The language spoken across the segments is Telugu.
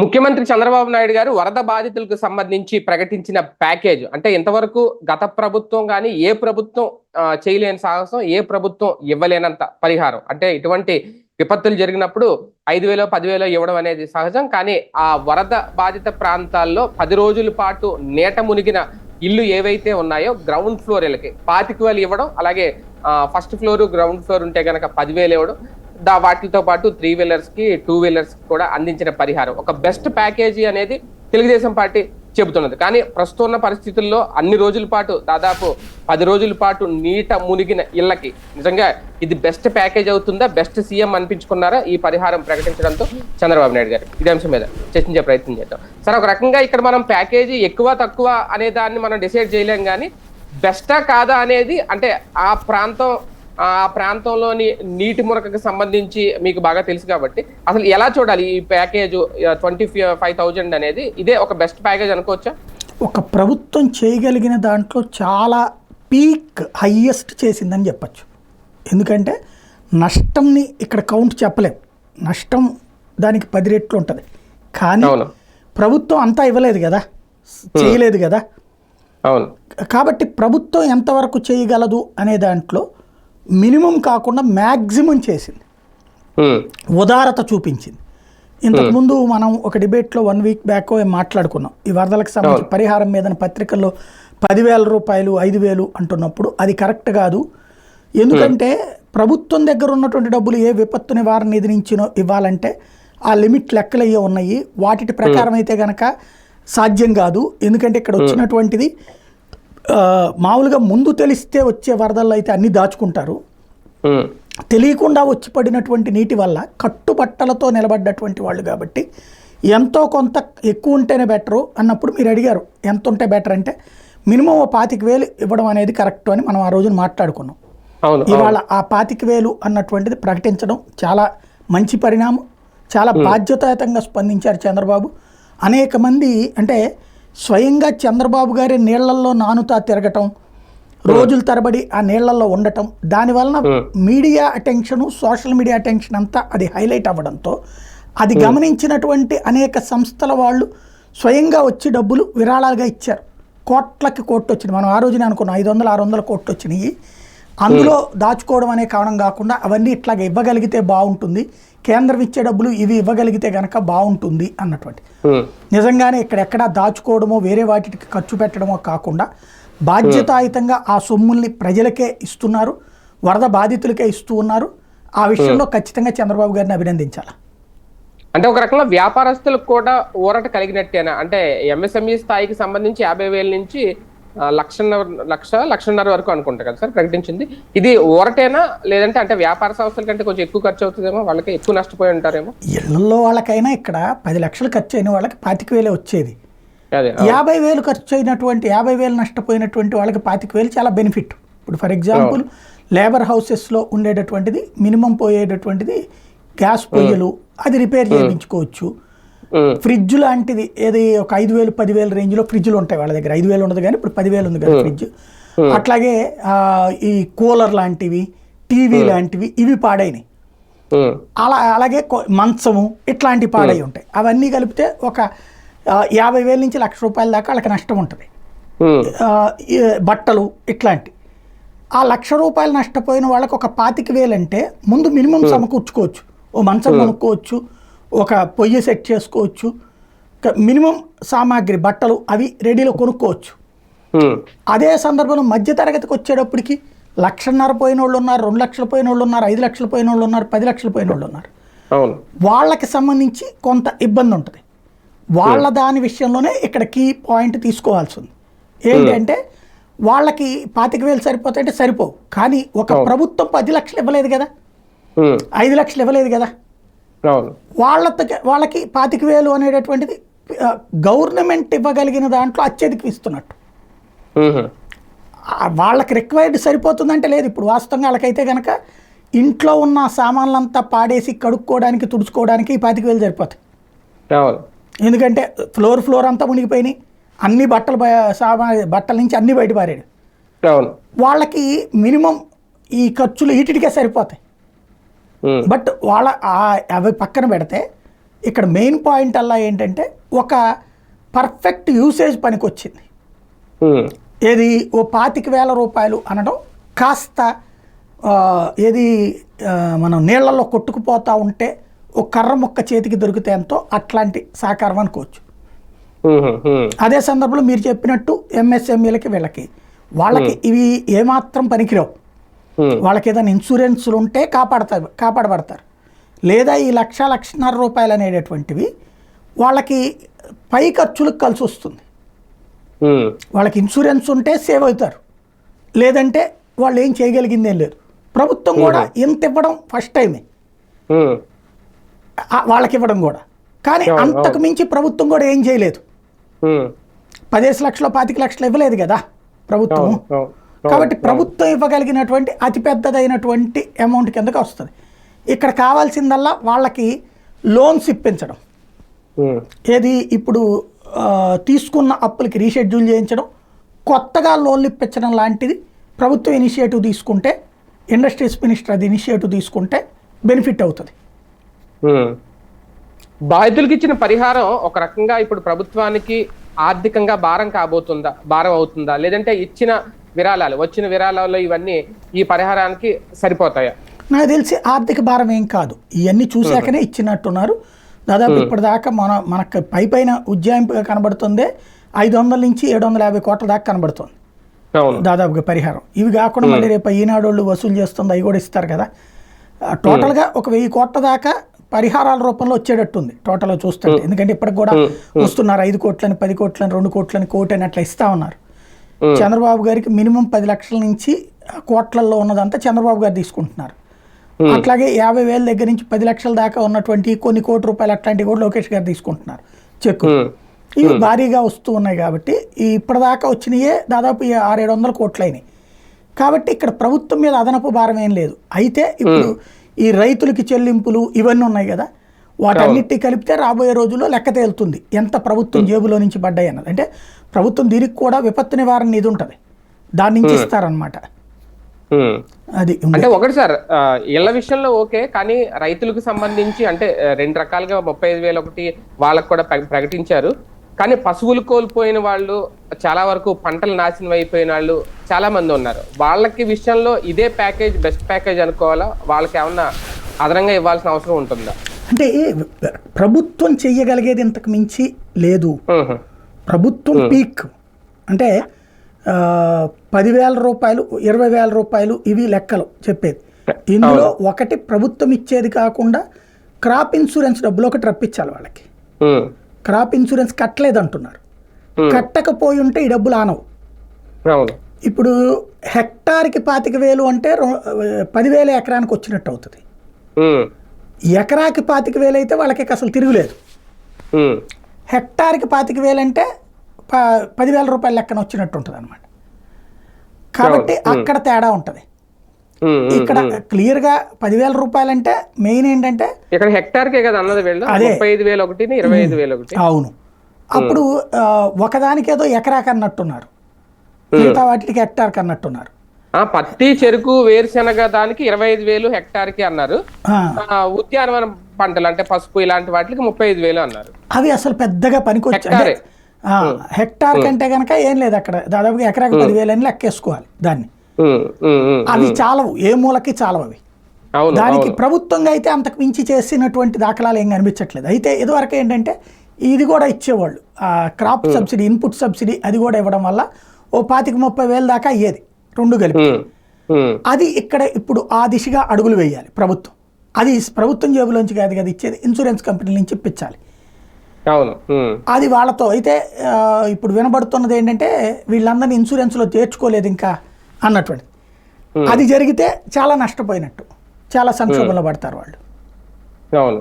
ముఖ్యమంత్రి చంద్రబాబు నాయుడు గారు వరద బాధితులకు సంబంధించి ప్రకటించిన ప్యాకేజ్. అంటే ఇంతవరకు గత ప్రభుత్వం కానీ ఏ ప్రభుత్వం చేయలేని సాహసం ఏ ప్రభుత్వం ఇవ్వలేనంత పరిహారం. అంటే ఇటువంటి విపత్తులు జరిగినప్పుడు ఐదు వేలో పదివేలో ఇవ్వడం అనేది సహజం. కానీ ఆ వరద బాధిత ప్రాంతాల్లో పది రోజుల పాటు నీట మునిగిన ఇల్లు ఏవైతే ఉన్నాయో గ్రౌండ్ ఫ్లోర్ వీళ్ళకి పాతిక వేలు ఇవ్వడం అలాగే ఫస్ట్ ఫ్లోర్ గ్రౌండ్ ఫ్లోర్ ఉంటే గనక పదివేలు ఇవ్వడం దా వాటితో పాటు త్రీ వీలర్స్కి టూ వీలర్స్ కూడా అందించిన పరిహారం. ఒక బెస్ట్ ప్యాకేజీ అనేది తెలుగుదేశం పార్టీ చెబుతున్నది. కానీ ప్రస్తుతం ఉన్న పరిస్థితుల్లో అన్ని రోజుల పాటు దాదాపు పది రోజుల పాటు నీట మునిగిన ఇళ్ళకి నిజంగా ఇది బెస్ట్ ప్యాకేజ్ అవుతుందా బెస్ట్ సీఎం అనిపించుకున్నారా? ఈ పరిహారం ప్రకటించడంతో చంద్రబాబు నాయుడు గారు. ఇదే అంశం మీద చర్చించే ప్రయత్నం చేద్దాం. సరే ఒక రకంగా ఇక్కడ మనం ప్యాకేజీ ఎక్కువ తక్కువ అనే దాన్ని మనం డిసైడ్ చేయలేం కానీ బెస్టా కాదా అనేది అంటే ఆ ప్రాంతం ఆ ప్రాంతంలోని నీటి మురకకు సంబంధించి మీకు బాగా తెలుసు కాబట్టి అసలు ఎలా చూడాలి ఈ ప్యాకేజ్ ట్వంటీ ఫైవ్ థౌజండ్ అనేది? ఇదే ఒక బెస్ట్ ప్యాకేజ్ అనుకోవచ్చా? ఒక ప్రభుత్వం చేయగలిగిన దాంట్లో చాలా పీక్ హయ్యెస్ట్ చేసిందని చెప్పచ్చు. ఎందుకంటే నష్టంని ఇక్కడ కౌంట్ చెప్పలేం. నష్టం దానికి పది రెట్లు ఉంటుంది. కానీ ప్రభుత్వం అంతా ఇవ్వలేదు కదా? చేయలేదు కదా? అవును. కాబట్టి ప్రభుత్వం ఎంతవరకు చేయగలదు అనే దాంట్లో మినిమం కాకుండా మ్యాక్సిమం చేసింది. ఉదారత చూపించింది. ఇంతకుముందు మనం ఒక డిబేట్లో వన్ వీక్ బ్యాక్ మాట్లాడుకున్నాం. ఈ వరదలకు సంబంధించి పరిహారం మీద పత్రికల్లో పదివేల రూపాయలు ఐదు వేలు అంటున్నప్పుడు అది కరెక్ట్ కాదు. ఎందుకంటే ప్రభుత్వం దగ్గర ఉన్నటువంటి డబ్బులు ఏ విపత్తు నివారణ నిధి నుంచినో ఇవ్వాలంటే ఆ లిమిట్ లెక్కలు అయ్యే ఉన్నాయి. వాటి ప్రకారం అయితే గనక సాధ్యం కాదు. ఎందుకంటే ఇక్కడ వచ్చినటువంటిది మామూలుగా ముందు తెలిస్తే వచ్చే వరదల్లో అయితే అన్నీ దాచుకుంటారు. తెలియకుండా వచ్చి పడినటువంటి నీటి వల్ల కట్టుబట్టలతో నిలబడ్డటువంటి వాళ్ళు కాబట్టి ఎంతో కొంత ఎక్కువ ఉంటేనే బెటరు అన్నప్పుడు మీరు అడిగారు ఎంత ఉంటే బెటర్? అంటే మినిమం ఓ పాతిక వేలు ఇవ్వడం అనేది కరెక్ట్ అని మనం ఆ రోజున మాట్లాడుకున్నాం. ఇవాళ ఆ పాతిక వేలు అన్నటువంటిది ప్రకటించడం చాలా మంచి పరిణామం చాలా బాధ్యతాయుతంగా స్పందించారు చంద్రబాబు. అనేక మంది అంటే స్వయంగా చంద్రబాబు గారి నీళ్ళల్లో నానుతా తిరగటం రోజుల తరబడి ఆ నీళ్ళలో ఉండటం దానివలన media attention social media attention అంతా అది హైలైట్ అవ్వడంతో అది గమనించినటువంటి అనేక సంస్థల వాళ్ళు స్వయంగా వచ్చి డబ్బులు విరాళాలుగా ఇచ్చారు. కోట్లకి కోట్లు వచ్చినాయి. మనం ఆ రోజున అనుకున్నాం ఐదు వందలు ఆరు వందల కోట్లు వచ్చినాయి. అందులో దాచుకోవడం అనే కారణం కాకుండా అవన్నీ ఇట్లాగ ఇవ్వగలిగితే బాగుంటుంది. కేంద్రం ఇచ్చే డబ్బులు ఇవి ఇవ్వగలిగితే గనక బాగుంటుంది అన్నటువంటి. ఉమ్, నిజంగానే ఇక్కడెక్కడా దాచుకోవడమో వేరే వాటికి ఖర్చు పెట్టడమో కాకుండా బాధ్యతాయుతంగా ఆ సొమ్ముల్ని ప్రజలకే ఇస్తున్నారు వరద బాధితులకే ఇస్తూ ఉన్నారు. ఆ విషయంలో ఖచ్చితంగా చంద్రబాబు గారిని అభినందించాలి? అంటే ఒక రకంగా వ్యాపారస్తులకు కూడా ఊరట కలిగినట్టేనా? అంటే ఎంఎస్ఎంఈ స్థాయికి సంబంధించి యాభై వేల నుంచి లక్షన్నర లక్ష లక్షన్నర వరకు అనుకుంటా కదా సార్ ప్రకటించింది. ఇది ఊరటేనా లేదంటే అంటే వ్యాపార సంస్థల కంటే కొంచెం ఎక్కువ ఖర్చు అవుతుందేమో? వాళ్ళకి ఎక్కువ నష్టపోయి ఉంటారేమో? ఇళ్ళలో వాళ్ళకైనా ఇక్కడ పది లక్షలు ఖర్చు అయిన వాళ్ళకి పాతిక వేలే వచ్చేది. యాభై వేలు ఖర్చు అయినటువంటి యాభై వేలు నష్టపోయినటువంటి వాళ్ళకి పాతిక వేలు చాలా బెనిఫిట్ ఇప్పుడు ఫర్ ఎగ్జాంపుల్ లేబర్ హౌసెస్లో ఉండేటటువంటిది మినిమం పోయేటటువంటిది గ్యాస్ పొయ్యలు అది రిపేర్ చేయించుకోవచ్చు. ఫ్రిడ్జ్ లాంటిది ఏది ఒక ఐదు వేలు పదివేల రేంజ్లో ఫ్రిడ్జ్లు ఉంటాయి వాళ్ళ దగ్గర. ఐదు వేలు ఉండదు కానీ ఇప్పుడు పదివేలు ఉంది కదా ఫ్రిడ్జ్. అట్లాగే ఈ కూలర్ లాంటివి టీవీ లాంటివి ఇవి పాడైనాయి. ఉమ్, అలా అలాగే మంచము ఇట్లాంటి పాడై ఉంటాయి. అవన్నీ కలిపితే ఒక యాభై వేల నుంచి లక్ష రూపాయల దాకా వాళ్ళకి నష్టం ఉంటుంది. బట్టలు ఇట్లాంటి. ఆ లక్ష రూపాయలు నష్టపోయిన వాళ్ళకి ఒక పాతిక వేలు అంటే ముందు మినిమం సమకూర్చుకోవచ్చు. ఓ మంచం కొనుక్కోవచ్చు. ఒక పొయ్యి సెట్ చేసుకోవచ్చు. మినిమం సామాగ్రి బట్టలు అవి రెడీలో కొనుక్కోవచ్చు. అదే సందర్భంలో మధ్య తరగతికి వచ్చేటప్పటికి లక్షన్నర పోయిన వాళ్ళు ఉన్నారు రెండు లక్షలు పోయిన వాళ్ళు ఉన్నారు ఐదు లక్షలు పోయిన వాళ్ళు ఉన్నారు పది లక్షలు పోయిన వాళ్ళు ఉన్నారు వాళ్ళకి సంబంధించి కొంత ఇబ్బంది ఉంటుంది. వాళ్ళ దాని విషయంలోనే ఇక్కడ కీ పాయింట్ తీసుకోవాల్సి ఉంది ఏంటంటే వాళ్ళకి పాతిక వేలు సరిపోతాయంటే సరిపోవు. కానీ ఒక ప్రభుత్వం పది లక్షలు ఇవ్వలేదు కదా. ఐదు లక్షలు ఇవ్వలేదు కదా. అవును వాళ్ళ వాళ్ళకి పాతిక వేలు అనేటటువంటిది గవర్నమెంట్ ఇవ్వగలిగిన దాంట్లో అత్యధిక ఇస్తున్నట్టు. వాళ్ళకి రిక్వైర్డ్ సరిపోతుందంటే లేదు. ఇప్పుడు వాస్తవంగా వాళ్ళకైతే కనుక ఇంట్లో ఉన్న సామాన్లంతా పాడేసి కడుక్కోవడానికి తుడుచుకోవడానికి ఈ పాతిక వేలు సరిపోతాయి. ఎందుకంటే ఫ్లోర్ ఫ్లోర్ అంతా మునిగిపోయినాయి. అన్ని బట్టలు సామా బట్టల నుంచి అన్ని బయట పారాడు అవును వాళ్ళకి మినిమం ఈ ఖర్చులు వీటికే సరిపోతాయి. బట్ వాళ్ళ అవి పక్కన పెడితే ఇక్కడ మెయిన్ పాయింట్ అలా ఏంటంటే ఒక పర్ఫెక్ట్ యూసేజ్ పనికొచ్చింది. ఉమ్, ఏది ఓ పాతిక వేల రూపాయలు అనడం కాస్త ఏది మనం నీళ్ళలో కొట్టుకుపోతా ఉంటే ఒక కర్ర మొక్క చేతికి దొరికితే ఎంతో అట్లాంటి సహకారం అనుకోవచ్చు. ఉమ్, అదే సందర్భంలో మీరు చెప్పినట్టు ఎంఎస్ఎంఈలకి వీళ్ళకి. వాళ్ళకి ఇవి ఏమాత్రం పనికిరావు. వాళ్ళకి ఏదైనా ఇన్సూరెన్సులు ఉంటే కాపాడతారు కాపాడబడతారు. లేదా ఈ లక్ష లక్షన్నర రూపాయలు అనేటటువంటివి వాళ్ళకి పై ఖర్చులకు కలిసి వస్తుంది ఉమ్, వాళ్ళకి ఇన్సూరెన్స్ ఉంటే సేవ్ అవుతారు. లేదంటే వాళ్ళు ఏం చేయగలిగిందేం లేదు. ప్రభుత్వం కూడా ఇంత ఇవ్వడం ఫస్ట్ టైమే. వాళ్ళకి ఇవ్వడం కూడా. కానీ అంతకు మించి ప్రభుత్వం కూడా ఏం చేయలేదు. పదేసి లక్షలు పాతిక లక్షలు ఇవ్వలేదు కదా ప్రభుత్వం కాబట్టి ప్రభుత్వం ఇవ్వగలిగినటువంటి అతిపెద్దదైనటువంటి అమౌంట్ కిందకి వస్తుంది. ఇక్కడ కావాల్సిందల్లా వాళ్ళకి లోన్స్ ఇప్పించడం. ఏది ఇప్పుడు తీసుకున్న అప్పులకి రీషెడ్యూల్ చేయించడం కొత్తగా లోన్లు ఇప్పించడం లాంటిది ప్రభుత్వం ఇనిషియేటివ్ తీసుకుంటే ఇండస్ట్రీస్ మినిస్టర్ అది ఇనిషియేటివ్ తీసుకుంటే బెనిఫిట్ అవుతుంది. బాధితులకు ఇచ్చిన పరిహారం ఒక రకంగా ఇప్పుడు ప్రభుత్వానికి ఆర్థికంగా భారం కాబోతుందా భారం అవుతుందా? లేదంటే ఇచ్చిన విరాళాలు వచ్చిన విరాళాలు ఇవన్నీ ఈ పరిహారానికి సరిపోతాయా? నాకు తెలిసి ఆర్థిక భారం ఏం కాదు. ఇవన్నీ చూశాకనే ఇచ్చినట్టున్నారు. దాదాపు ఇప్పటిదాకా మన మనకు పై పైన ఉజ్జాయింపుగా కనబడుతుందే ఐదు వందల నుంచి ఏడు వందల యాభై కోట్ల దాకా కనబడుతుంది. దాదాపుగా పరిహారం. ఇవి కాకుండా మళ్ళీ రేపు ఈనాడు వాళ్ళు వసూలు చేస్తుంది అవి కూడా ఇస్తారు కదా. టోటల్గా ఒక వెయ్యి కోట్ల దాకా పరిహారాల రూపంలో వచ్చేటట్టుంది టోటల్గా చూస్తుంటే. ఎందుకంటే ఇప్పటికి కూడా వస్తున్నారు ఐదు కోట్లని పది కోట్లని రెండు కోట్లని కోటి అని అట్లా ఇస్తా ఉన్నారు. చంద్రబాబు గారికి మినిమం పది లక్షల నుంచి కోట్లలో ఉన్నదంతా చంద్రబాబు గారు తీసుకుంటున్నారు. అట్లాగే యాభై వేల దగ్గర నుంచి పది లక్షల దాకా ఉన్నటువంటి కొన్ని కోటి రూపాయలు అట్లాంటివి కూడా లోకేష్ గారు తీసుకుంటున్నారు చెక్కు. ఉమ్, ఇవి భారీగా వస్తూ ఉన్నాయి కాబట్టి ఈ ఇప్పటిదాకా వచ్చినాయే దాదాపు ఆరేడు వందల కోట్లు అయినాయి కాబట్టి ఇక్కడ ప్రభుత్వం మీద అదనపు భారం ఏం లేదు. అయితే ఇప్పుడు ఈ రైతులకి చెల్లింపులు ఇవన్నీ ఉన్నాయి కదా. వాటన్నిటి కలిపితే రాబోయే రోజుల్లో లెక్క తేలుతుంది. ఎంత ప్రభుత్వం జేబులో నుంచి పడ్డాయి అన్నది. అంటే ప్రభుత్వం దీనికి కూడా విపత్తు నివారణ నిధి ఉంటుంది. దాని నుంచి ఇస్తారనమాట. అది. అంటే ఒకటి సార్ ఇళ్ళ విషయంలో ఓకే కానీ రైతులకు సంబంధించి అంటే రెండు రకాలుగా ముప్పై ఐదు వేలు ఒకటి వాళ్ళకు కూడా ప్ర- ప్రకటించారు. కానీ పశువులు కోల్పోయిన వాళ్ళు చాలా వరకు పంటలు నాశనం అయిపోయిన వాళ్ళు చాలా మంది ఉన్నారు. వాళ్ళకి విషయంలో ఇదే ప్యాకేజ్ బెస్ట్ ప్యాకేజ్ అనుకోవాలా? వాళ్ళకి ఏమన్నా అదనంగా ఇవ్వాల్సిన అవసరం ఉంటుందా? అంటే ప్రభుత్వం చెయ్యగలిగేది ఇంతకు మించి లేదు. ప్రభుత్వం పీక్. అంటే పదివేల రూపాయలు ఇరవై వేల రూపాయలు ఇవి లెక్కలు చెప్పేది. ఇందులో ఒకటి ప్రభుత్వం ఇచ్చేది కాకుండా క్రాప్ ఇన్సూరెన్స్ డబ్బులు ఒకటి రప్పించాలి వాళ్ళకి. క్రాప్ ఇన్సూరెన్స్ కట్టలేదు అంటున్నారు. కట్టకపోయి ఉంటే ఈ డబ్బులు ఆనవు. ఇప్పుడు హెక్టార్కి పాతిక వేలు అంటే పదివేల ఎకరానికి వచ్చినట్టు అవుతుంది. ఎకరాకి పాతిక వేలు అయితే వాళ్ళకి అసలు తిరుగులేదు. హెక్టార్కి పాతిక వేలు అంటే పదివేల రూపాయల లెక్కన వచ్చినట్టు ఉంటుంది అనమాట కాబట్టి అక్కడ తేడా ఉంటుంది. ఇక్కడ క్లియర్గా పదివేల రూపాయలంటే మెయిన్ ఏంటంటే ఇక్కడ హెక్టార్కే కదా అన్నది వీళ్ళు. అదే. ముప్పై ఐదు వేలు ఒకటి ఇరవై ఐదు వేలు ఒకటి. అవును. అప్పుడు ఒకదానికి ఏదో ఎకరాకి అన్నట్టున్నారు మిగతా వాటికి హెక్టార్కి అన్నట్టున్నారు పత్తి చెరుకు వేరుశెనగ దానికి ఇరవై ఐదు వేలు హెక్టార్కి అన్నారు. ఆ, ఆ, ఉద్యానవన పంటలు అంటే పసుపు ఇలాంటి వాటికి ముప్పై ఐదు వేలు అన్నారు. అవి అసలు పెద్దగా పనికొచ్చి అంటే, హెక్టారే. హెక్టార్ కంటే కనుక ఏం లేదు అక్కడ. దాదాపుగా ఎకరాకి పదివేలు అని లెక్కేసుకోవాలి దాన్ని. అవి చాలవు. ఏ మూలకి చాలవు అవి. దానికి. ప్రభుత్వంగా అయితే అంతకు మించి చేసినటువంటి దాఖలాలు ఏం కనిపించట్లేదు. అయితే ఇదివరకు ఏంటంటే ఇది కూడా ఇచ్చేవాళ్ళు. ఆ క్రాప్ సబ్సిడీ ఇన్పుట్ సబ్సిడీ అది కూడా ఇవ్వడం వల్ల ఓ పాతిక ముప్పై వేలు దాకా అయ్యేది. రెండు కలిపి. అది ఇక్కడ ఇప్పుడు ఆ దిశగా అడుగులు వేయాలి ప్రభుత్వం. అది ప్రభుత్వం జేబులోంచి కాదు కదా ఇచ్చేది ఇన్సూరెన్స్ కంపెనీ నుంచి ఇప్పించాలి. అవును. అది వాళ్ళతో అయితే ఇప్పుడు వినబడుతున్నది ఏంటంటే వీళ్ళందరినీ ఇన్సూరెన్స్లో చేర్చుకోలేదు ఇంకా అన్నటువంటి. అది జరిగితే చాలా నష్టపోయినట్టు చాలా సంక్షోభంలో పడతారు వాళ్ళు. అవును.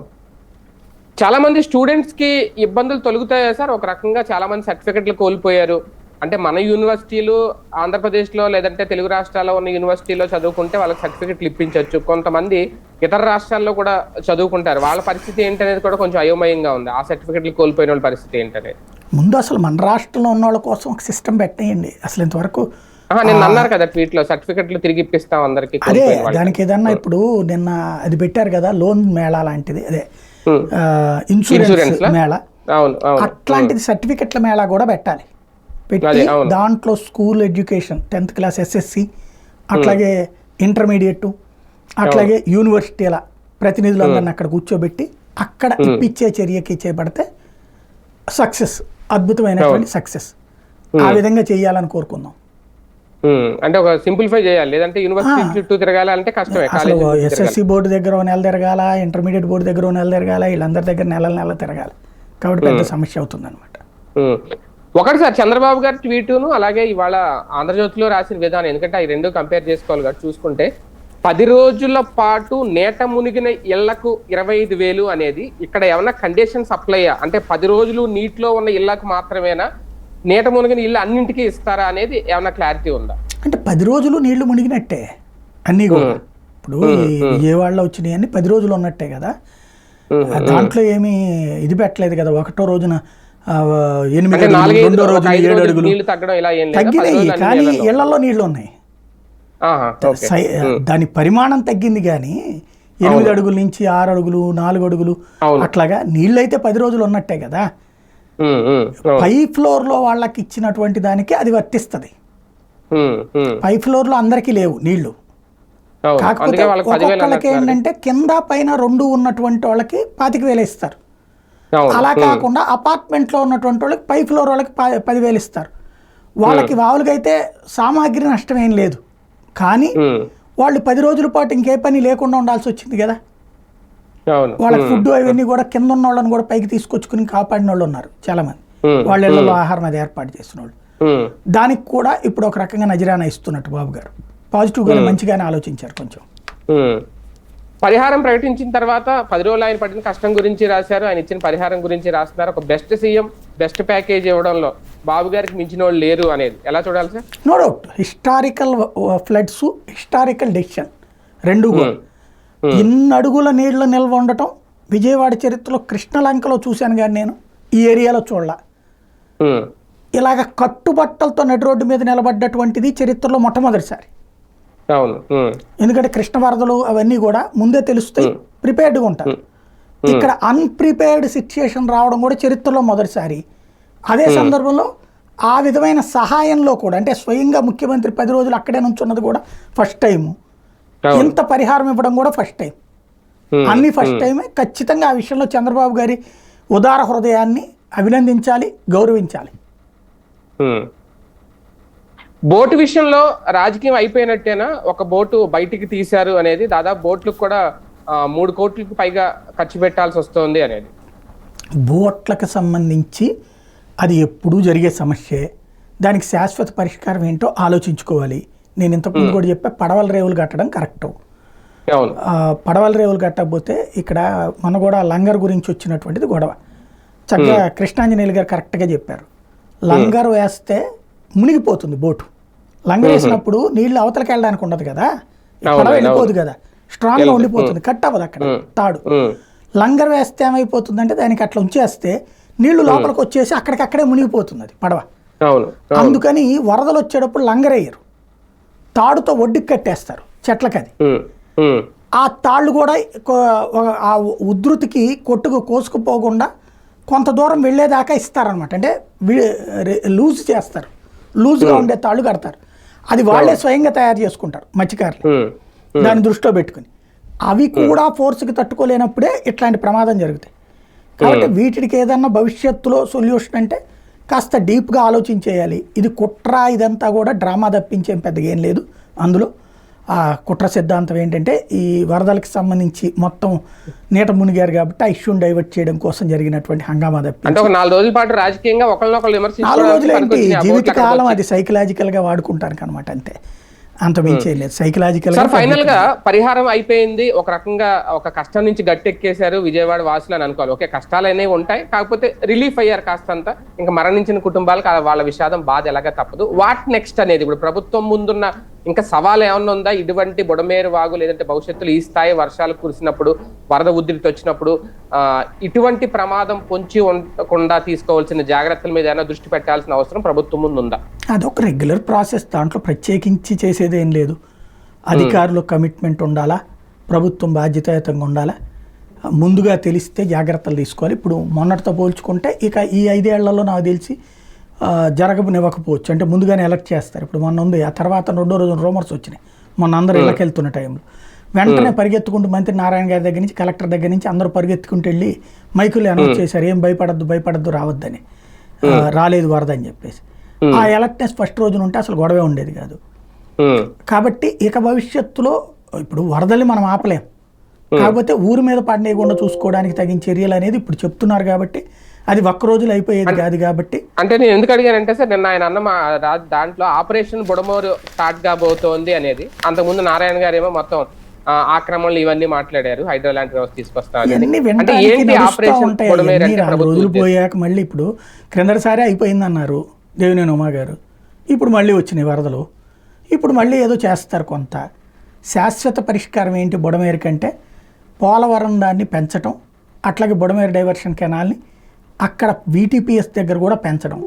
చాలా మంది స్టూడెంట్స్కి ఇబ్బందులు తొలగుతాయా సార్? ఒక రకంగా చాలా మంది సర్టిఫికెట్లు కోల్పోయారు. అంటే మన యూనివర్సిటీలు ఆంధ్రప్రదేశ్లో లేదంటే తెలుగు రాష్ట్రాల్లో ఉన్న యూనివర్సిటీలో చదువుకుంటే వాళ్ళకి సర్టిఫికెట్లు ఇప్పించవచ్చు. కొంతమంది ఇతర రాష్ట్రాల్లో కూడా చదువుకుంటారు. వాళ్ళ పరిస్థితి ఏంటనేది కూడా కొంచెం అయోమయంగా ఉంది. ఆ సర్టిఫికెట్లు కోల్పోయిన వాళ్ళ పరిస్థితి ఏంటనేది. ముందు అసలు మన రాష్ట్రంలో ఉన్న వాళ్ళ కోసం ఒక సిస్టమ్ పెట్టేయండి. అసలు ఇంతవరకు నిన్న అన్నారు కదా ట్వీట్లో సర్టిఫికెట్లు తిరిగి ఇప్పిస్తాం అందరికి అదే దానికి ఏదన్నా ఇప్పుడు నిన్న అది పెట్టారు కదా లోన్ మేళా లాంటిది. అదే. ఇన్సూరెన్స్? మేళ. అట్లాంటిది సర్టిఫికెట్ల మేళా కూడా పెట్టాలి. పెట్టి. దాంట్లో school education tenth class SSC అట్లాగే ఇంటర్మీడియట్ అట్లాగే యూనివర్సిటీల ప్రతినిధులందరిని అక్కడ కూర్చోబెట్టి అక్కడ ఇప్పించే చర్యకి చేపడితే సక్సెస్ అద్భుతమైనటువంటి సక్సెస్. ఆ విధంగా చేయాలని కోరుకుందాం. అంటే ఒక సింప్లిఫై చేయాలి. లేదంటే యూనివర్సిటీ చుట్టూ తిరగాలంటే కష్టమే. అసలు ఎస్ఎస్సి బోర్డు దగ్గర నెల తిరగాల ఇంటర్మీడియట్ బోర్డు దగ్గర నెల తిరగాల వీళ్ళందరి దగ్గర నెలల నెల తిరగాలి. కాబట్టి పెద్ద సమస్య అవుతుంది అనమాట. ఒకటి సార్ చంద్రబాబు గారి ట్వీటును అలాగే ఇవాళ ఆంధ్రజ్యోతిలో రాసిన విధానం ఎందుకంటే అవి రెండు కంపేర్ చేసుకోవాలి కదా చూసుకుంటే పది రోజుల పాటు నేట మునిగిన ఇళ్ళకు ఇరవై ఐదు వేలు అనేది ఇక్కడ ఏమన్నా కండిషన్స్ అప్లై అంటే పది రోజులు నీటిలో ఉన్న ఇళ్ళకు మాత్రమేనా? నేట మునిగిన ఇల్లు అన్నింటికి ఇస్తారా అనేది ఏమన్నా క్లారిటీ ఉందా? అంటే పది రోజులు నీళ్ళు మునిగినట్టే అన్నీ కూడా. ఇప్పుడు ఈ విజయవాడలో వచ్చినాయి అన్ని పది రోజులు ఉన్నట్టే కదా. దాంట్లో ఏమీ ఇది పెట్టలేదు కదా ఒకటో రోజున ఎనిమిది రెండో ఐదు ఏడు అడుగులు తగ్గినాయి కానీ. ఇళ్ళలో నీళ్ళు ఉన్నాయి దాని పరిమాణం తగ్గింది కానీ ఎనిమిది అడుగుల నుంచి ఆరు అడుగులు నాలుగు అడుగులు. అట్లాగా నీళ్ళు అయితే పది రోజులు ఉన్నట్టే కదా. పై ఫ్లోర్లో వాళ్ళకి ఇచ్చినటువంటి దానికి అది వర్తిస్తుంది పై ఫ్లోర్లో అందరికీ లేవు నీళ్ళు. కాకపోతే ఒక్కొక్కళ్ళకి. ఏంటంటే కింద పైన రెండు ఉన్నటువంటి వాళ్ళకి పాతిక వేలు ఇస్తారు. అలా కాకుండా అపార్ట్మెంట్లో ఉన్నటువంటి వాళ్ళకి పై ఫ్లోర్ వాళ్ళకి పదివేలు ఇస్తారు. వాళ్ళకి మామూలుగా అయితే సామాగ్రి నష్టం ఏం లేదు. కానీ వాళ్ళు పది రోజుల పాటు ఇంకే పని లేకుండా ఉండాల్సి వచ్చింది కదా. వాళ్ళకి ఫుడ్ అవన్నీ కూడా కింద ఉన్న వాళ్ళని కూడా పైకి తీసుకొచ్చుకుని కాపాడిన వాళ్ళు ఉన్నారు చాలా మంది వాళ్ళ ఇళ్ళలో ఆహారం అది ఏర్పాటు చేసిన వాళ్ళు దానికి కూడా ఇప్పుడు ఒక రకంగా నజరానా ఇస్తున్నట్టు బాబు గారు పాజిటివ్గా మంచిగానే ఆలోచించారు కొంచెం. పరిహారం ప్రకటించిన తర్వాత పది రోజులు ఆయన పడిన కష్టం గురించి రాశారు. ఆయన ఇచ్చిన పరిహారం గురించి రాస్తున్నారు. ఒక బెస్ట్ సీఎం బెస్ట్ ప్యాకేజ్ ఇవ్వడంలో బాబు గారికి మించిన వాళ్ళు లేరు అనేది. ఎలా చూడాలి sir? No doubt historical floods historical decision రెండు కూడా. ఇన్ని అడుగుల నీళ్ళ నిల్వ ఉండటం విజయవాడ చరిత్రలో కృష్ణలంకలో చూశాను కానీ నేను. ఈ ఏరియాలో చూడాల. ఉమ్, ఇలాగ కట్టుబట్టలతో నడి రోడ్డు మీద నిలబడ్డటువంటిది చరిత్రలో మొట్టమొదటిసారి. అవును. ఎందుకంటే కృష్ణ వరదలు అవన్నీ కూడా ముందే తెలుస్తాయి ప్రిపేర్డ్గా ఉంటారు. ఇక్కడ అన్ప్రిపేర్డ్ సిచ్యుయేషన్ రావడం కూడా చరిత్రలో మొదటిసారి. అదే సందర్భంలో ఆ విధమైన సహాయంలో కూడా అంటే స్వయంగా ముఖ్యమంత్రి పది రోజులు అక్కడే నుంచున్నది కూడా ఫస్ట్ టైం ఇంత పరిహారం ఇవ్వడం కూడా ఫస్ట్ టైం అన్ని ఫస్ట్ టైమే ఖచ్చితంగా ఆ విషయంలో చంద్రబాబు గారి ఉదార హృదయాన్ని అభినందించాలి గౌరవించాలి. బోటు విషయంలో రాజకీయం అయిపోయినట్టేనా? ఒక బోటు బయటికి తీశారు అనేది దాదాపు బోట్లకు కూడా మూడు కోట్లకు పైగా ఖర్చు పెట్టాల్సి వస్తుంది అనేది. బోట్లకు సంబంధించి అది ఎప్పుడూ జరిగే సమస్యే. దానికి శాశ్వత పరిష్కారం ఏంటో ఆలోచించుకోవాలి. నేను ఇంతకుముందు కూడా చెప్పా పడవల రేవులు కట్టడం కరెక్టు. పడవల రేవులు కట్టకపోతే ఇక్కడ మన కూడా లంగర్ గురించి వచ్చినటువంటిది గొడవ. చక్కగా కృష్ణాంజనేయులు గారు కరెక్ట్గా చెప్పారు. లంగర్ వేస్తే మునిగిపోతుంది బోటు. లంగర్ వేసినప్పుడు నీళ్ళు అవతలకి వెళ్ళడానికి ఉండదు కదా? పడవ వెళ్ళిపోదు కదా? స్ట్రాంగ్గా ఉండిపోతుంది కట్ అవ్వదు అక్కడ తాడు. లంగర్ వేస్తే ఏమైపోతుందంటే దానికి అట్లా ఉంచేస్తే నీళ్ళు లోపలికి వచ్చేసి అక్కడికక్కడే మునిగిపోతుంది అది పడవ అందుకని వరదలు వచ్చేటప్పుడు లంగరేయరు తాడుతో ఒడ్డుకి కట్టేస్తారు చెట్లకి అది ఉమ్, ఉమ్, ఆ తాళ్ళు కూడా ఆ ఉధృతికి కొట్టుకు కోసుకుపోకుండా కొంత దూరం వెళ్ళేదాకా ఇస్తారనమాట అంటే లూజ్ చేస్తారు. లూజ్గా ఉండే తాళ్ళు కడతారు. అది వాళ్ళే స్వయంగా తయారు చేసుకుంటారు మత్స్యకారులు. దాన్ని దృష్టిలో పెట్టుకుని. అవి కూడా ఫోర్స్కి తట్టుకోలేనప్పుడే ఇట్లాంటి ప్రమాదం జరుగుతాయి. కాబట్టి వీటికి ఏదన్నా భవిష్యత్తులో సొల్యూషన్ అంటే కాస్త డీప్గా ఆలోచించేయాలి. ఇది కుట్ర ఇదంతా కూడా డ్రామా తప్పించేం పెద్దగా ఏం లేదు అందులో. ఆ కుట్ర సిద్ధాంతం ఏంటంటే ఈ వరదలకు సంబంధించి మొత్తం నీట మునిగారు కాబట్టి ఆ ఇష్యూని డైవర్ట్ చేయడం కోసం జరిగినటువంటి హంగామా తప్పి అంటే ఒక నాలుగు రోజుల పాటు రాజకీయంగా ఒకరినొకరు నాలుగు రోజులు ఏంటి? జీవితకాలం అది సైకలాజికల్గా వాడుకుంటానికి అనమాట అంతే. అంత మించి లేదు. సైకలాజికల్గా సార్ ఫైనల్గా పరిహారం అయిపోయింది. ఒక రకంగా ఒక కష్టం నుంచి గట్టెక్కేశారు విజయవాడ వాసులు అని అనుకోవాలి. ఓకే కష్టాలు అనేవి ఉంటాయి. కాకపోతే రిలీఫ్ అయ్యారు కాస్తంత. ఇంకా మరణించిన కుటుంబాలకు వాళ్ళ విషాదం బాధ ఎలాగ తప్పదు. వాట్ నెక్స్ట్ అనేది ఇప్పుడు ప్రభుత్వం ముందున్న ఇంకా సవాల్ ఏమన్నా ఉందా? ఇటువంటి బుడమేరు వాగు లేదంటే భవిష్యత్తులో ఈ స్థాయి వర్షాలు కురిసినప్పుడు వరద ఉధృతి వచ్చినప్పుడు ఇటువంటి ప్రమాదం పొంచి ఉండకుండా తీసుకోవాల్సిన జాగ్రత్తల మీద ఏమైనా దృష్టి పెట్టాల్సిన అవసరం ప్రభుత్వం ముందు ఉందా? అదొక రెగ్యులర్ ప్రాసెస్ దాంట్లో ప్రత్యేకించి చేసేది ఏం లేదు. అధికారులు కమిట్మెంట్ ఉండాలా? ప్రభుత్వం బాధ్యతాయుతంగా ఉండాలా? ముందుగా తెలిస్తే జాగ్రత్తలు తీసుకోవాలి. ఇప్పుడు మొన్నటితో పోల్చుకుంటే ఇక ఈ ఐదేళ్ళలో నాకు తెలిసి జరగనివ్వకపోవచ్చు. అంటే ముందుగానే ఎలక్ట్ చేస్తారు. ఇప్పుడు మొన్న ఉంది. ఆ తర్వాత రెండో రోజు రూమర్స్ వచ్చినాయి. మొన్న అందరూ ఇళ్ళకి వెళ్తున్న టైంలో వెంటనే పరిగెత్తుకుంటూ మంత్రి నారాయణ గారి దగ్గర నుంచి కలెక్టర్ దగ్గర నుంచి అందరూ పరిగెత్తుకుంటూ వెళ్ళి మైకులు అనౌన్స్ చేశారు. ఏం భయపడద్దు భయపడద్దు రావద్దని. రాలేదు వరద అని చెప్పేసి. ఆ ఎలక్ట్నెస్ ఫస్ట్ రోజున ఉంటే అసలు గొడవే ఉండేది కాదు. కాబట్టి ఇక భవిష్యత్తులో ఇప్పుడు వరదల్ని మనం ఆపలేం. కాకపోతే ఊరి మీద పడనేయకుండా చూసుకోవడానికి తగిన చర్యలు అనేది ఇప్పుడు చెప్తున్నారు కాబట్టి అది ఒక్క రోజులు అయిపోయేది కాదు కాబట్టి. అంటే నేను ఎందుకు అడిగానంటే సార్ నిన్న ఆయన అన్న మా దాంట్లో ఆపరేషన్ బుడమోరు స్టార్ట్ కాబోతోంది అనేది అంతకుముందు నారాయణ గారు ఏమో మొత్తం ఆక్రమణలు ఇవన్నీ మాట్లాడారు హైడ్రో లాంటి వ్యవస్థ ప్రభుత్వం రోజులు? పోయాక మళ్ళీ ఇప్పుడు క్రిందటిసారి అయిపోయింది అన్నారు దేవినేని ఉమా గారు. ఇప్పుడు మళ్ళీ వచ్చినాయి వరదలు. ఇప్పుడు మళ్ళీ ఏదో చేస్తారు కొంత. శాశ్వత పరిష్కారం ఏంటి బుడమేరు కంటే పోలవరం దాన్ని పెంచటం అట్లాగే బుడమేరు డైవర్షన్ కెనాల్ని అక్కడ వీటీపీఎస్ దగ్గర కూడా పెంచడం.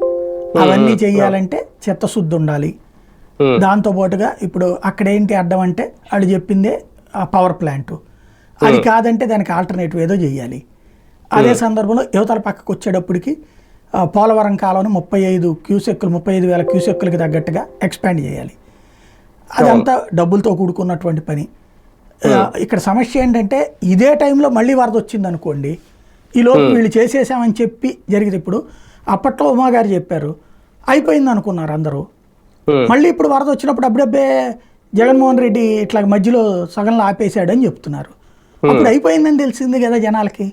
అవన్నీ చేయాలంటే చిత్తశుద్ధి ఉండాలి. ఉమ్, దాంతో పాటుగా ఇప్పుడు అక్కడ ఏంటి అడ్డం అంటే వాళ్ళు చెప్పిందే ఆ పవర్ ప్లాంట్ అది కాదంటే దానికి ఆల్టర్నేటివ్ ఏదో చేయాలి. అదే సందర్భంలో యువతల పక్కకు వచ్చేటప్పటికి పోలవరం కాలువను ముప్పై ఐదు క్యూసెక్కులు ముప్పై ఐదు వేల క్యూసెక్కులకి తగ్గట్టుగా ఎక్స్పాండ్ చేయాలి. అదంతా డబ్బులతో కూడుకున్నటువంటి పని. ఇక్కడ సమస్య ఏంటంటే ఇదే టైంలో మళ్ళీ వరద వచ్చింది అనుకోండి ఈ లోపు వీళ్ళు చేసేసామని చెప్పి జరిగింది ఇప్పుడు అప్పట్లో ఉమా గారు చెప్పారు అయిపోయింది అనుకున్నారు అందరూ. మళ్ళీ ఇప్పుడు వరద వచ్చినప్పుడు అప్పుడబ్బే జగన్మోహన్ రెడ్డి ఇట్లా మధ్యలో సగంలో ఆపేశాడని చెప్తున్నారు. అప్పుడు అయిపోయిందని తెలిసింది కదా జనాలకి.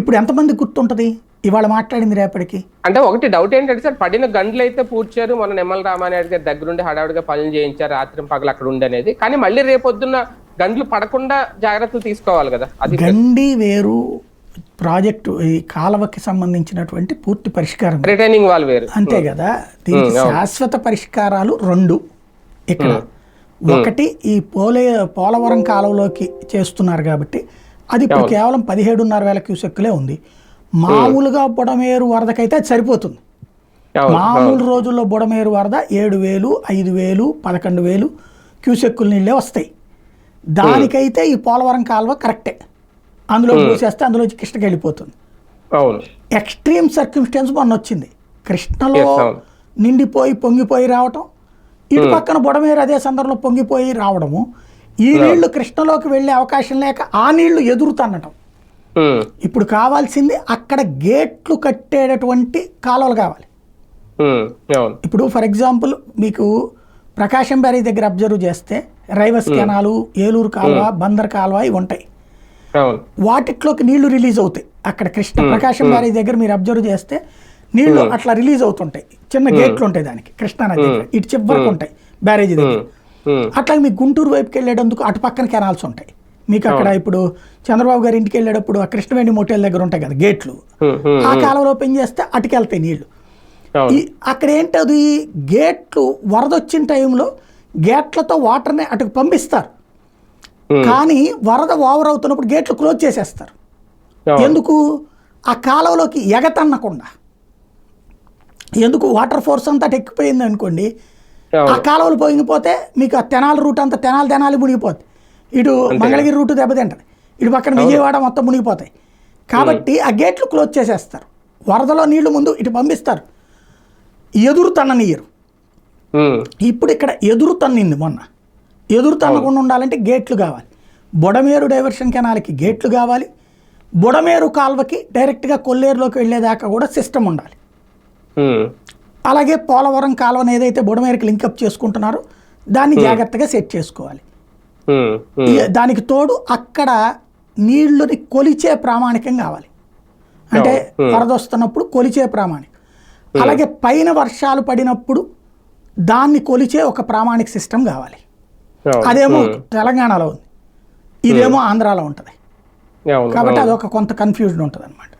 ఇప్పుడు ఎంతమంది గుర్తుంటది? ఇవాళ మాట్లాడింది రేపటికి. అంటే ఒకటి డౌట్ ఏంటంటే సార్ పడిన గంటలు అయితే పూడ్చారు మన నిమ్మల రామానాయుడు గారి దగ్గరుండి హడావుడిగా పనులు చేయించారు రాత్రి పగలు అక్కడ ఉండి అనేది. కానీ మళ్ళీ రేపొద్దున్న గంటలు పడకుండా జాగ్రత్తలు తీసుకోవాలి కదా. అది గండి వేరు ప్రాజెక్టు ఈ కాలువకి సంబంధించినటువంటి పూర్తి పరిష్కారం. రిటైనింగ్ వాళ్ళు వేరు. అంతే కదా? దీనికి శాశ్వత పరిష్కారాలు రెండు ఇక్కడ. ఒకటి ఈ పోలే పోలవరం కాలువలోకి చేస్తున్నారు కాబట్టి అది ఇప్పుడు కేవలం పదిహేడున్నర వేల క్యూసెక్కులే ఉంది. మామూలుగా బుడమేరు వరదకైతే అది సరిపోతుంది మామూలు రోజుల్లో బుడమేరు వరద ఏడు వేలు ఐదు వేలు పదకొండు వేలు క్యూసెక్కుల నీళ్ళే వస్తాయి. దానికైతే ఈ పోలవరం కాలువ కరెక్టే. అందులో పోసేస్తే అందులోంచి కృష్ణకి వెళ్ళిపోతుంది. అవును. ఎక్స్ట్రీమ్ సర్క్యూమ్స్టెన్స్ మొన్న వచ్చింది. కృష్ణలో. నిండిపోయి పొంగిపోయి రావటం ఇటు పక్కన బుడమేరు అదే సందర్భంలో పొంగిపోయి రావడము ఈ నీళ్ళు కృష్ణలోకి వెళ్ళే అవకాశం లేక ఆ నీళ్ళు ఎదురుతన్నటం. ఉమ్, ఇప్పుడు కావాల్సింది అక్కడ గేట్లు కట్టేటటువంటి కాలువలు కావాలి. ఇప్పుడు ఫర్ ఎగ్జాంపుల్ మీకు ప్రకాశం బ్యారేజ్ దగ్గర అబ్జర్వ్ చేస్తే రైవస్ కెనాలు ఏలూరు కాలువ బందర్ కాలువ ఇవి ఉంటాయి. వాటిట్లోకి నీళ్ళు రిలీజ్ అవుతాయి. అక్కడ కృష్ణ ప్రకాశం బ్యారేజ్ దగ్గర మీరు అబ్జర్వ్ చేస్తే నీళ్ళు అట్లా రిలీజ్ అవుతుంటాయి. చిన్న గేట్లు ఉంటాయి దానికి కృష్ణానది దగ్గర. ఇటు చివరికి ఉంటాయి బ్యారేజ్ దగ్గర. అట్లా మీకు గుంటూరు వైపుకి వెళ్ళేటందుకు అటు పక్కన కెనాల్స్ ఉంటాయి. మీకు అక్కడ ఇప్పుడు చంద్రబాబు గారి ఇంటికి వెళ్ళేటప్పుడు ఆ కృష్ణవేణి మోటల్ దగ్గర ఉంటాయి కదా గేట్లు. ఆ కాలంలో ఓపెన్ చేస్తే అటుకెళ్తాయి నీళ్ళు. ఈ అక్కడ ఏంటది గేట్లు వరద వచ్చిన టైంలో గేట్లతో వాటర్ని అటుకు పంపిస్తారు. కానీ వరద ఓవర్ అవుతున్నప్పుడు గేట్లు క్లోజ్ చేసేస్తారు. ఎందుకు? ఆ కాలువలోకి ఎగతన్నకుండా. ఎందుకు? వాటర్ ఫోర్స్ అంతా ఎక్కిపోయింది అనుకోండి. ఆ కాలువలు పొంగిపోతే మీకు ఆ తెనాలి రూట్ అంతా తెనాలి తెనాలి మునిగిపోద్ది. ఇటు మంగళగిరి రూట్ దెబ్బతింటది ఇటు పక్కన విజయవాడ మొత్తం మునిగిపోతాయి. కాబట్టి ఆ గేట్లు క్లోజ్ చేసేస్తారు. వరదలో నీళ్ళు ముందు ఇటు పంపిస్తారు. ఎదురు తన్ననీయరు ఉమ్, ఇప్పుడు ఇక్కడ ఎదురు తన్నింది మొన్న. ఎదురు తన్నకుండా ఉండాలంటే గేట్లు కావాలి. బుడమేరు డైవర్షన్ కెనాల్కి గేట్లు కావాలి. బుడమేరు కాల్వకి డైరెక్ట్గా కొల్లేరులోకి వెళ్ళేదాకా కూడా సిస్టమ్ ఉండాలి. అలాగే పోలవరం కాలువను ఏదైతే బుడమేరుకి లింకప్ చేసుకుంటున్నారో దాన్ని జాగ్రత్తగా సెట్ చేసుకోవాలి. దానికి తోడు అక్కడ నీళ్ళని కొలిచే ప్రామాణికం కావాలి. అంటే వరద వస్తున్నప్పుడు కొలిచే ప్రామాణికం. అలాగే పైన వర్షాలు పడినప్పుడు దాన్ని కొలిచే ఒక ప్రామాణిక సిస్టమ్ కావాలి. అదేమో తెలంగాణలో ఉంది. ఇదేమో ఆంధ్రాలో ఉంటుంది. కాబట్టి అదొక కొంత కన్ఫ్యూజన్ ఉంటుంది అనమాట.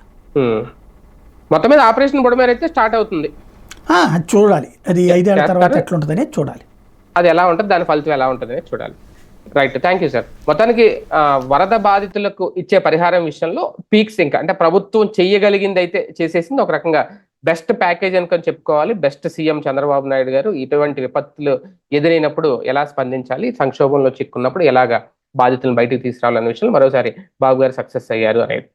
మొత్తం మీద ఆపరేషన్ అయితే స్టార్ట్ అవుతుంది. అది చూడాలి. అది ఐదేళ్ళ తర్వాత? ఎట్లుంటుందనే చూడాలి. అది ఎలా ఉంటుంది దాని ఫలితం ఎలా ఉంటుంది అనేది చూడాలి. రైట్ థ్యాంక్ యూ సార్ మొత్తానికి వరద బాధితులకు ఇచ్చే పరిహారం విషయంలో పీక్స్ ఇంకా అంటే ప్రభుత్వం చెయ్యగలిగింది అయితే చేసేసింది ఒక రకంగా బెస్ట్ ప్యాకేజ్ అనుకొని చెప్పుకోవాలి. బెస్ట్ సీఎం చంద్రబాబు నాయుడు గారు ఇటువంటి విపత్తులు ఎదురైనప్పుడు ఎలా స్పందించాలి? సంక్షోభంలో చిక్కున్నప్పుడు ఎలాగా బాధితులను బయటకు తీసుకురావాలనే విషయంలో మరోసారి బాబు గారు సక్సెస్ అయ్యారు అనేది.